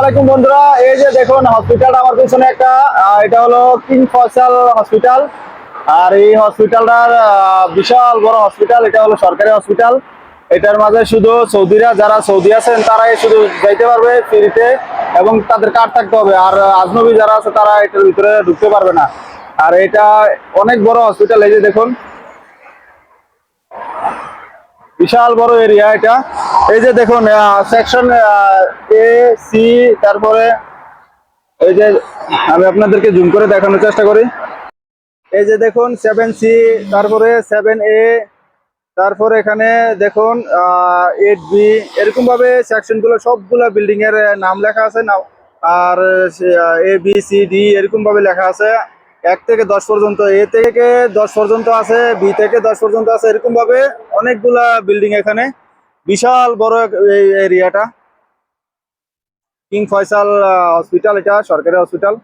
আসসালামাইকুম বন্ধুরা, এই যে দেখুন হসপিটাল আমার পিছনে একটা এটা হলো কিং ফয়সাল হসপিটাল আর এই হসপিটালটার বিশাল বড় হসপিটাল এটা হলো সরকারি হসপিটাল এটার মাঝে শুধু সৌদিরা, যারা সৌদি আছেন, তারাই শুধু যাইতে পারবে ফ্রিতে এবং তাদের কার্ড থাকতে হবে। আর আজনবী যারা আছে, তারা এটার ভিতরে ঢুকতে পারবে না। আর এটা অনেক বড় হসপিটাল এই যে দেখুন। বিশাল বড় এরিয়া এটা। এই যে দেখুন সেকশন এ সি তারপরে এই যে আমি আপনাদেরকে জুম করে দেখানোর চেষ্টা করি। এই যে দেখুন সেভেন সি তারপরে সেভেন এ তারপরে এখানে দেখুন এইট বি এরকম ভাবে সেকশনগুলো সবগুলো বিল্ডিং এর নাম লেখা আছে। আর এ বি সি ডি এরকম ভাবে লেখা আছে। এক থেকে দশ পর্যন্ত, এ থেকে দশ পর্যন্ত আছে, বি থেকে দশ পর্যন্ত আছে এরকম ভাবে অনেকগুলা বিল্ডিং এখানে। বিশাল বড় এই এরিয়াটা কিং ফয়সাল হসপিটাল এটা সরকারি হসপিটাল